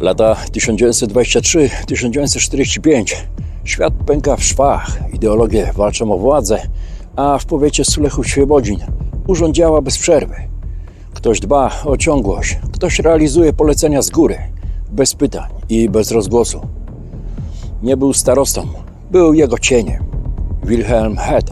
Lata 1923-1945. Świat pęka w szwach, ideologie walczą o władzę, a w powiecie Sulechów-Świebodzin urząd działa bez przerwy. Ktoś dba o ciągłość, ktoś realizuje polecenia z góry, bez pytań i bez rozgłosu. Nie był starostą, był jego cieniem. Wilhelm Head,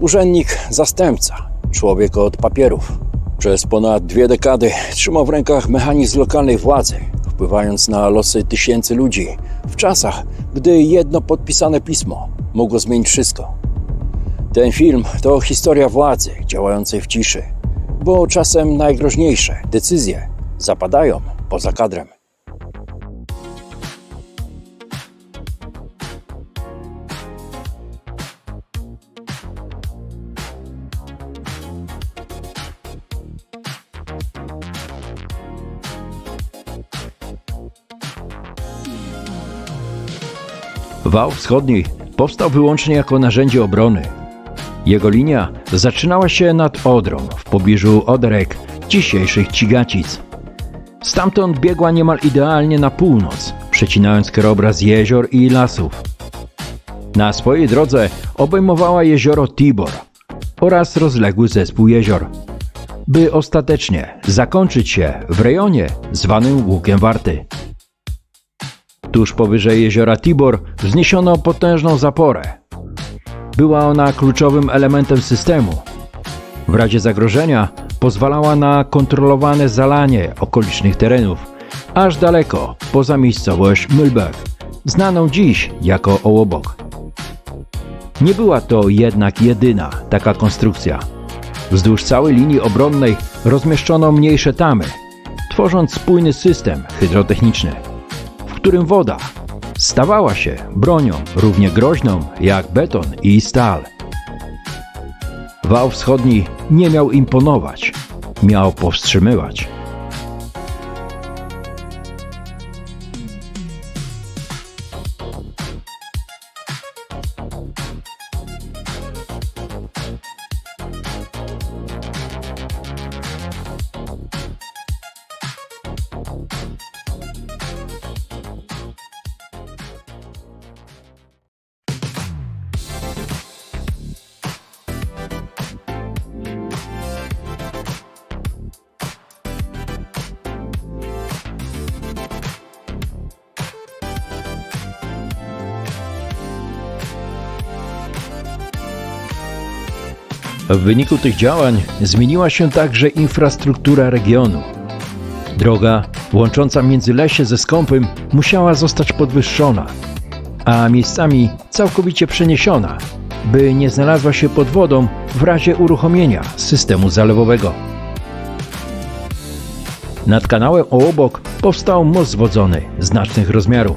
urzędnik zastępca, człowiek od papierów. Przez ponad dwie dekady trzymał w rękach mechanizm lokalnej władzy, wpływając na losy tysięcy ludzi w czasach, gdy jedno podpisane pismo mogło zmienić wszystko. Ten film to historia władzy działającej w ciszy, bo czasem najgroźniejsze decyzje zapadają poza kadrem. Wał wschodni powstał wyłącznie jako narzędzie obrony. Jego linia zaczynała się nad Odrą, w pobliżu Oderek, dzisiejszych Cigacic. Stamtąd biegła niemal idealnie na północ, przecinając krajobraz jezior i lasów. Na swojej drodze obejmowała jezioro Tibor oraz rozległy zespół jezior, by ostatecznie zakończyć się w rejonie zwanym Łukiem Warty. Tuż powyżej jeziora Tibor wzniesiono potężną zaporę. Była ona kluczowym elementem systemu. W razie zagrożenia pozwalała na kontrolowane zalanie okolicznych terenów, aż daleko poza miejscowość Mühlberg, znaną dziś jako Ołobok. Nie była to jednak jedyna taka konstrukcja. Wzdłuż całej linii obronnej rozmieszczono mniejsze tamy, tworząc spójny system hydrotechniczny którym woda stawała się bronią równie groźną jak beton i stal. Wał wschodni nie miał imponować, miał powstrzymywać. W wyniku tych działań zmieniła się także infrastruktura regionu. Droga łącząca Międzylesie ze Skąpym musiała zostać podwyższona, a miejscami całkowicie przeniesiona, by nie znalazła się pod wodą w razie uruchomienia systemu zalewowego. Nad kanałem Ołobok powstał most zwodzony znacznych rozmiarów.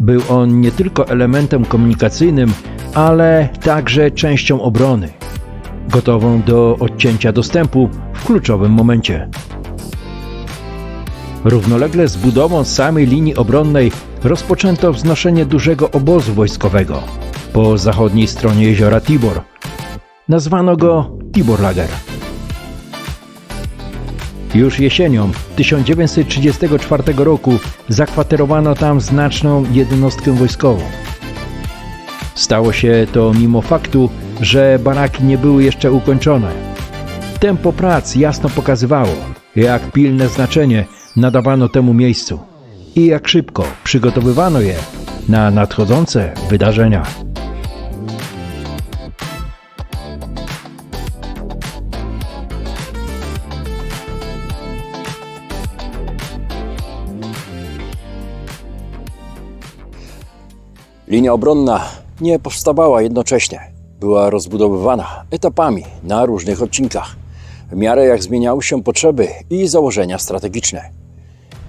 Był on nie tylko elementem komunikacyjnym, ale także częścią obrony, gotową do odcięcia dostępu w kluczowym momencie. Równolegle z budową samej linii obronnej rozpoczęto wznoszenie dużego obozu wojskowego po zachodniej stronie jeziora Tibor. Nazwano go Tiborlager. Już jesienią 1934 roku zakwaterowano tam znaczną jednostkę wojskową. Stało się to mimo faktu, że baraki nie były jeszcze ukończone. Tempo prac jasno pokazywało, jak pilne znaczenie nadawano temu miejscu i jak szybko przygotowywano je na nadchodzące wydarzenia. Linia obronna nie powstawała jednocześnie. Była rozbudowywana etapami na różnych odcinkach, w miarę jak zmieniały się potrzeby i założenia strategiczne.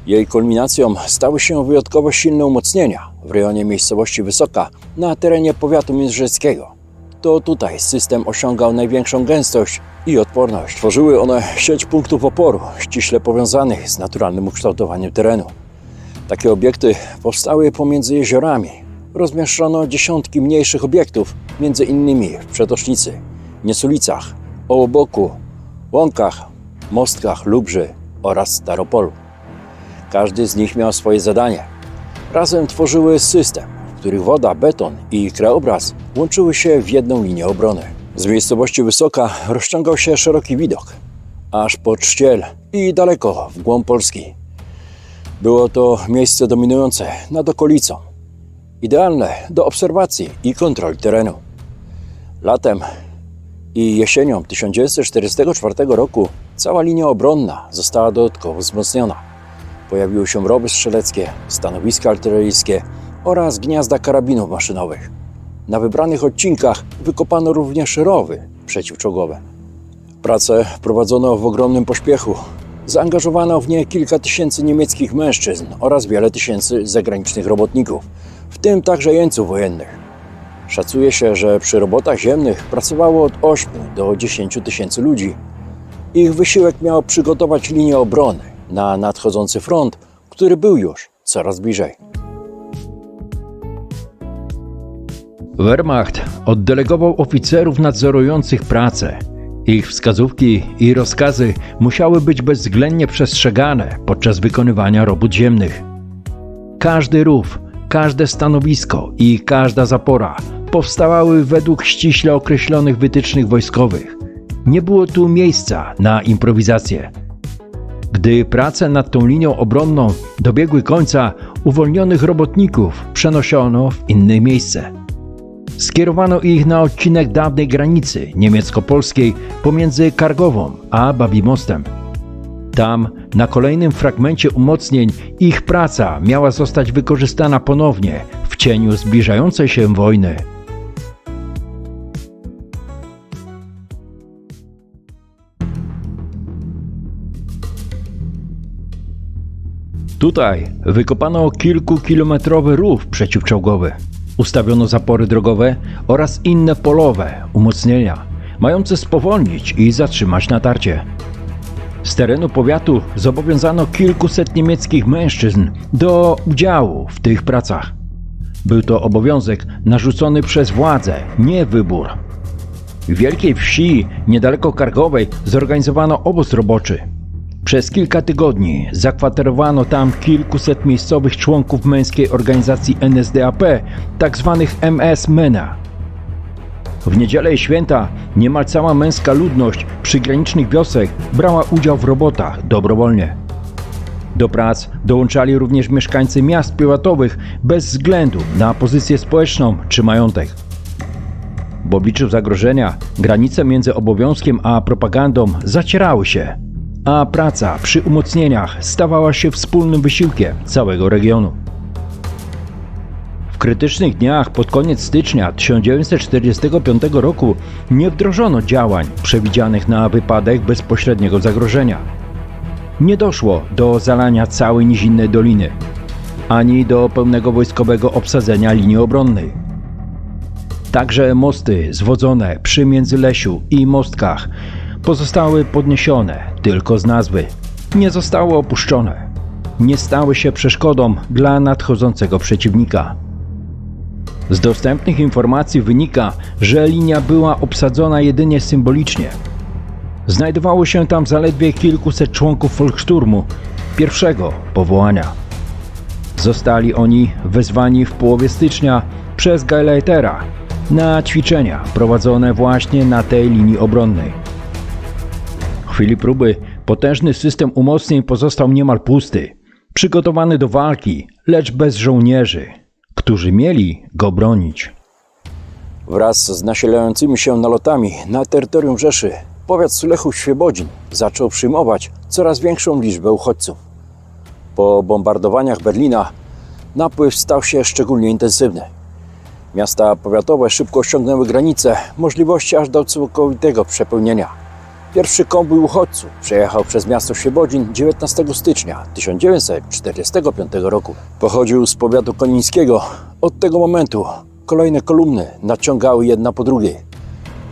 Jej kulminacją stały się wyjątkowo silne umocnienia w rejonie miejscowości Wysoka na terenie powiatu międzyrzeckiego. To tutaj system osiągał największą gęstość i odporność. Tworzyły one sieć punktów oporu ściśle powiązanych z naturalnym ukształtowaniem terenu. Takie obiekty powstały pomiędzy jeziorami. Rozmieszczono dziesiątki mniejszych obiektów, między innymi w Przetocznicy, Niesulicach, Ołoboku, Łąkach, Mostkach, Lubrzy oraz Staropolu. Każdy z nich miał swoje zadanie. Razem tworzyły system, w których woda, beton i krajobraz łączyły się w jedną linię obrony. Z miejscowości Wysoka rozciągał się szeroki widok, aż pod Czciel i daleko w głąb Polski. Było to miejsce dominujące nad okolicą, idealne do obserwacji i kontroli terenu. Latem i jesienią 1944 roku cała linia obronna została dodatkowo wzmocniona. Pojawiły się rowy strzeleckie, stanowiska artyleryjskie oraz gniazda karabinów maszynowych. Na wybranych odcinkach wykopano również rowy przeciwczołgowe. Pracę prowadzono w ogromnym pośpiechu. Zaangażowano w nie kilka tysięcy niemieckich mężczyzn oraz wiele tysięcy zagranicznych robotników, w tym także jeńców wojennych. Szacuje się, że przy robotach ziemnych pracowało od 8 do 10 tysięcy ludzi. Ich wysiłek miał przygotować linię obrony na nadchodzący front, który był już coraz bliżej. Wehrmacht oddelegował oficerów nadzorujących pracę. Ich wskazówki i rozkazy musiały być bezwzględnie przestrzegane podczas wykonywania robót ziemnych. Każdy rów, każde stanowisko i każda zapora powstawały według ściśle określonych wytycznych wojskowych. Nie było tu miejsca na improwizację. Gdy prace nad tą linią obronną dobiegły końca, uwolnionych robotników przenoszono w inne miejsce. Skierowano ich na odcinek dawnej granicy niemiecko-polskiej pomiędzy Kargową a Babimostem. Tam, na kolejnym fragmencie umocnień, ich praca miała zostać wykorzystana ponownie w cieniu zbliżającej się wojny. Tutaj wykopano kilkukilometrowy rów przeciwczołgowy. Ustawiono zapory drogowe oraz inne polowe umocnienia, mające spowolnić i zatrzymać natarcie. Z terenu powiatu zobowiązano kilkuset niemieckich mężczyzn do udziału w tych pracach. Był to obowiązek narzucony przez władze, nie wybór. W wielkiej wsi, niedaleko Kargowej, zorganizowano obóz roboczy. Przez kilka tygodni zakwaterowano tam kilkuset miejscowych członków męskiej organizacji NSDAP, tzw. MS-MENA. W niedzielę i święta niemal cała męska ludność przygranicznych wiosek brała udział w robotach dobrowolnie. Do prac dołączali również mieszkańcy miast powiatowych bez względu na pozycję społeczną czy majątek. W obliczu zagrożenia granice między obowiązkiem a propagandą zacierały się, a praca przy umocnieniach stawała się wspólnym wysiłkiem całego regionu. Krytycznych dniach pod koniec stycznia 1945 roku nie wdrożono działań przewidzianych na wypadek bezpośredniego zagrożenia. Nie doszło do zalania całej nizinnej doliny, ani do pełnego wojskowego obsadzenia linii obronnej. Także mosty zwodzone przy Międzylesiu i Mostkach pozostały podniesione tylko z nazwy. Nie zostały opuszczone. Nie stały się przeszkodą dla nadchodzącego przeciwnika. Z dostępnych informacji wynika, że linia była obsadzona jedynie symbolicznie. Znajdowało się tam zaledwie kilkuset członków Volkssturmu, pierwszego powołania. Zostali oni wezwani w połowie stycznia przez Gauleitera na ćwiczenia prowadzone właśnie na tej linii obronnej. W chwili próby potężny system umocnień pozostał niemal pusty, przygotowany do walki, lecz bez żołnierzy, którzy mieli go bronić. Wraz z nasilającymi się nalotami na terytorium Rzeszy, powiat Sulechów-Świebodzin zaczął przyjmować coraz większą liczbę uchodźców. Po bombardowaniach Berlina napływ stał się szczególnie intensywny. Miasta powiatowe szybko osiągnęły granice możliwości aż do całkowitego przepełnienia. Pierwszy konwój uchodźców przejechał przez miasto Świebodzin 19 stycznia 1945 roku. Pochodził z powiatu konińskiego. Od tego momentu kolejne kolumny nadciągały jedna po drugiej.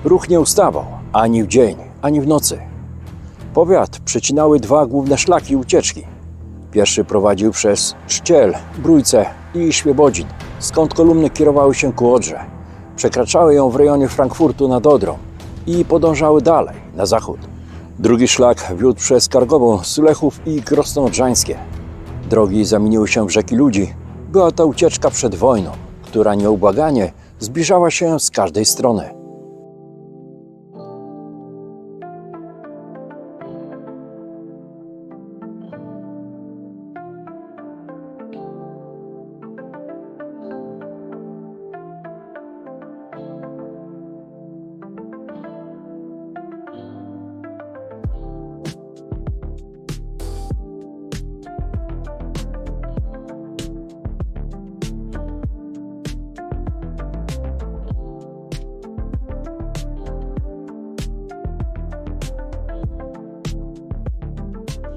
Ruch nie ustawał ani w dzień, ani w nocy. Powiat przecinały dwa główne szlaki ucieczki. Pierwszy prowadził przez Czciel, Brójce i Świebodzin, skąd kolumny kierowały się ku Odrze. Przekraczały ją w rejonie Frankfurtu nad Odrą i podążały dalej, na zachód. Drugi szlak wiódł przez Kargową, Sulechów i Krosno Odrzańskie. Drogi zamieniły się w rzeki ludzi. Była to ucieczka przed wojną, która nieubłaganie zbliżała się z każdej strony.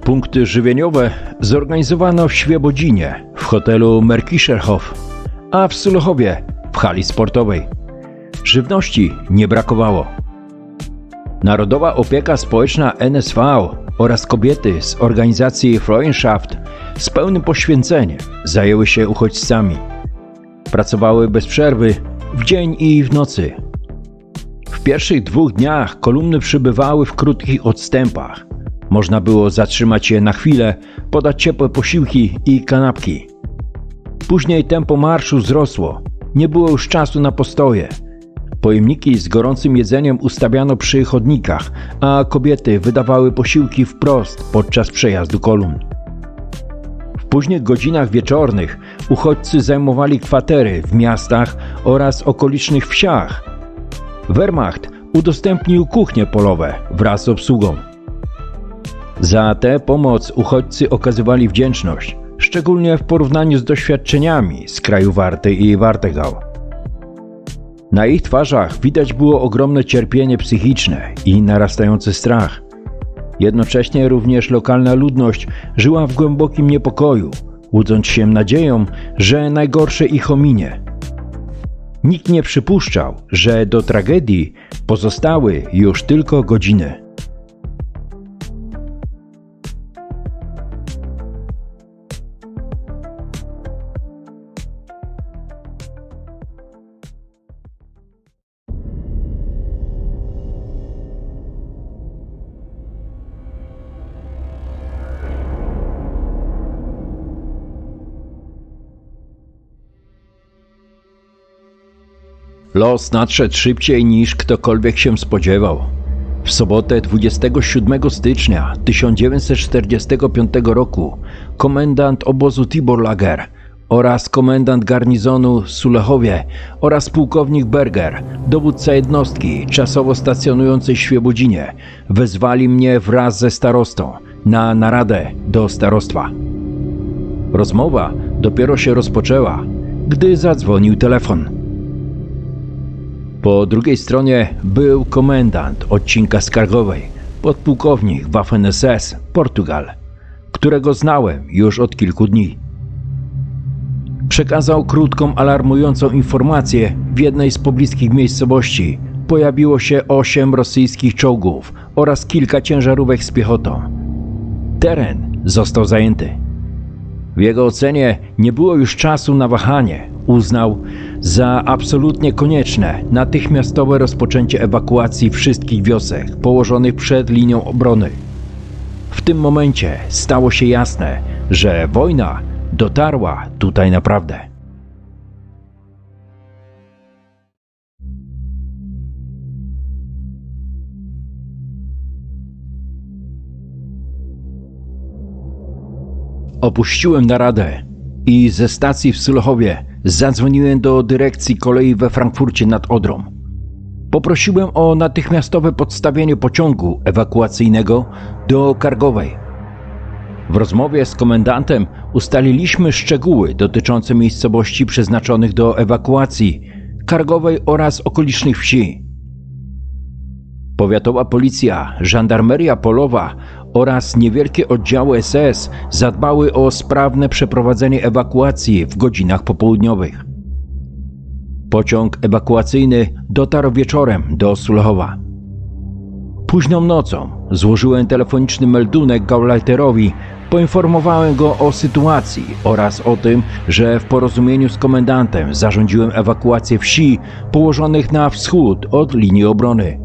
Punkty żywieniowe zorganizowano w Świebodzinie, w hotelu Merkischerhof, a w Sulechowie, w hali sportowej. Żywności nie brakowało. Narodowa Opieka Społeczna NSV oraz kobiety z organizacji Freundschaft z pełnym poświęceniem zajęły się uchodźcami. Pracowały bez przerwy w dzień i w nocy. W pierwszych dwóch dniach kolumny przybywały w krótkich odstępach. Można było zatrzymać je na chwilę, podać ciepłe posiłki i kanapki. Później tempo marszu wzrosło. Nie było już czasu na postoje. Pojemniki z gorącym jedzeniem ustawiano przy chodnikach, a kobiety wydawały posiłki wprost podczas przejazdu kolumn. W późnych godzinach wieczornych uchodźcy zajmowali kwatery w miastach oraz okolicznych wsiach. Wehrmacht udostępnił kuchnie polowe wraz z obsługą. Za tę pomoc uchodźcy okazywali wdzięczność, szczególnie w porównaniu z doświadczeniami z kraju Warty i Wartegał. Na ich twarzach widać było ogromne cierpienie psychiczne i narastający strach. Jednocześnie również lokalna ludność żyła w głębokim niepokoju, łudząc się nadzieją, że najgorsze ich ominie. Nikt nie przypuszczał, że do tragedii pozostały już tylko godziny. Los nadszedł szybciej niż ktokolwiek się spodziewał. W sobotę 27 stycznia 1945 roku komendant obozu Tiborlager oraz komendant garnizonu Sulechowie oraz pułkownik Berger, dowódca jednostki czasowo stacjonującej w Świebodzinie, wezwali mnie wraz ze starostą na naradę do starostwa. Rozmowa dopiero się rozpoczęła, gdy zadzwonił telefon. Po drugiej stronie był komendant odcinka skargowej, podpułkownik Waffen-SS Portugal, którego znałem już od kilku dni. Przekazał krótką, alarmującą informację w jednej z pobliskich miejscowości. Pojawiło się osiem rosyjskich czołgów oraz kilka ciężarówek z piechotą. Teren został zajęty. W jego ocenie nie było już czasu na wahanie. Uznał za absolutnie konieczne natychmiastowe rozpoczęcie ewakuacji wszystkich wiosek położonych przed linią obrony. W tym momencie stało się jasne, że wojna dotarła tutaj naprawdę. Opuściłem naradę i ze stacji w Sulechowie zadzwoniłem do dyrekcji kolei we Frankfurcie nad Odrą. Poprosiłem o natychmiastowe podstawienie pociągu ewakuacyjnego do Kargowej. W rozmowie z komendantem ustaliliśmy szczegóły dotyczące miejscowości przeznaczonych do ewakuacji, Kargowej oraz okolicznych wsi. Powiatowa policja, żandarmeria polowa oraz niewielkie oddziały SS zadbały o sprawne przeprowadzenie ewakuacji w godzinach popołudniowych. Pociąg ewakuacyjny dotarł wieczorem do Sulechowa. Późną nocą złożyłem telefoniczny meldunek Gauleiterowi, poinformowałem go o sytuacji oraz o tym, że w porozumieniu z komendantem zarządziłem ewakuację wsi położonych na wschód od linii obrony.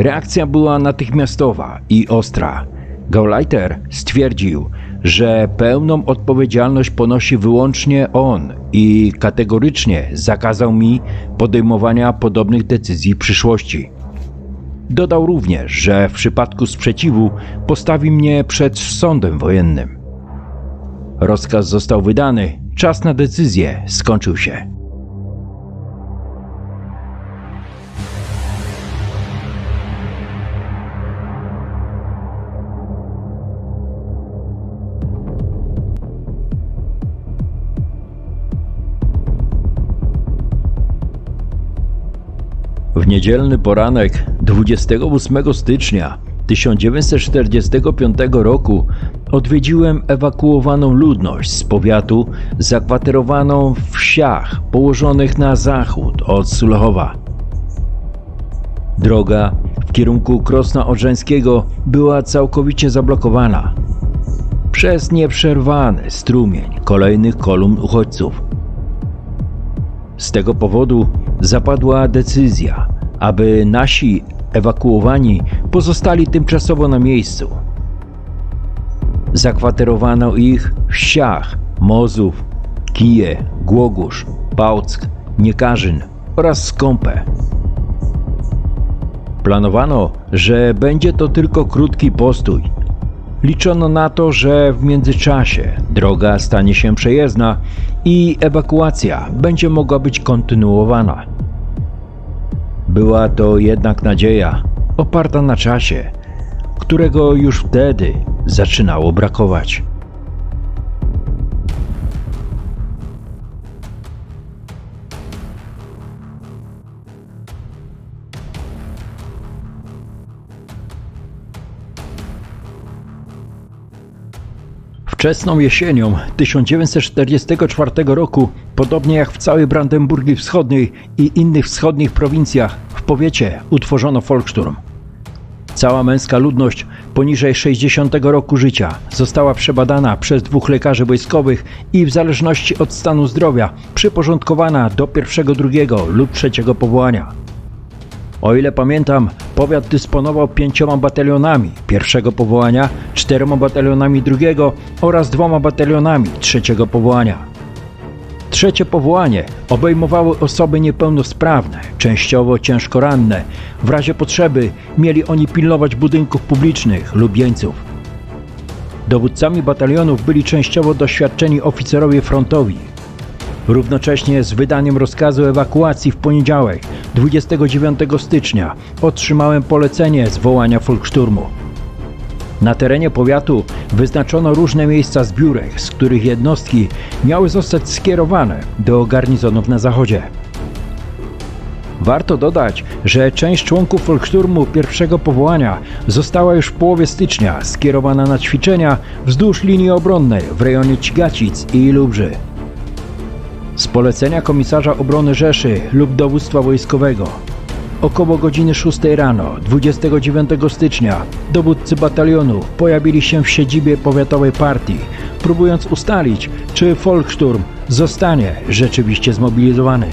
Reakcja była natychmiastowa i ostra. Gauleiter stwierdził, że pełną odpowiedzialność ponosi wyłącznie on i kategorycznie zakazał mi podejmowania podobnych decyzji w przyszłości. Dodał również, że w przypadku sprzeciwu postawi mnie przed sądem wojennym. Rozkaz został wydany, czas na decyzję skończył się. Niedzielny poranek 28 stycznia 1945 roku odwiedziłem ewakuowaną ludność z powiatu zakwaterowaną w wsiach położonych na zachód od Sulechowa. Droga w kierunku Krosna Odrzańskiego była całkowicie zablokowana przez nieprzerwany strumień kolejnych kolumn uchodźców. Z tego powodu zapadła decyzja, aby nasi ewakuowani pozostali tymczasowo na miejscu. Zakwaterowano ich w wsiach Mozów, Kije, Głogusz, Bałck, Niekarzyn oraz Skąpę. Planowano, że będzie to tylko krótki postój. Liczono na to, że w międzyczasie droga stanie się przejezdna i ewakuacja będzie mogła być kontynuowana. Była to jednak nadzieja oparta na czasie, którego już wtedy zaczynało brakować. Wczesną jesienią 1944 roku, podobnie jak w całej Brandenburgii Wschodniej i innych wschodnich prowincjach, powiecie utworzono Volkssturm. Cała męska ludność poniżej 60 roku życia została przebadana przez dwóch lekarzy wojskowych i w zależności od stanu zdrowia przyporządkowana do pierwszego, drugiego lub trzeciego powołania. O ile pamiętam, powiat dysponował pięcioma batalionami pierwszego powołania, czterema batalionami drugiego oraz dwoma batalionami trzeciego powołania. Trzecie powołanie obejmowały osoby niepełnosprawne, częściowo ciężko ranne. W razie potrzeby mieli oni pilnować budynków publicznych lub jeńców. Dowódcami batalionów byli częściowo doświadczeni oficerowie frontowi, Równocześnie z wydaniem rozkazu ewakuacji w poniedziałek, 29 stycznia, otrzymałem polecenie zwołania Volkssturmu. Na terenie powiatu wyznaczono różne miejsca zbiórek, z których jednostki miały zostać skierowane do garnizonów na zachodzie. Warto dodać, że część członków Volkssturmu pierwszego powołania została już w połowie stycznia skierowana na ćwiczenia wzdłuż linii obronnej w rejonie Cigacic i Lubrzy. Z polecenia komisarza obrony Rzeszy lub dowództwa wojskowego. Około godziny 6 rano 29 stycznia dowódcy batalionu pojawili się w siedzibie powiatowej partii, próbując ustalić, czy Volkssturm zostanie rzeczywiście zmobilizowany.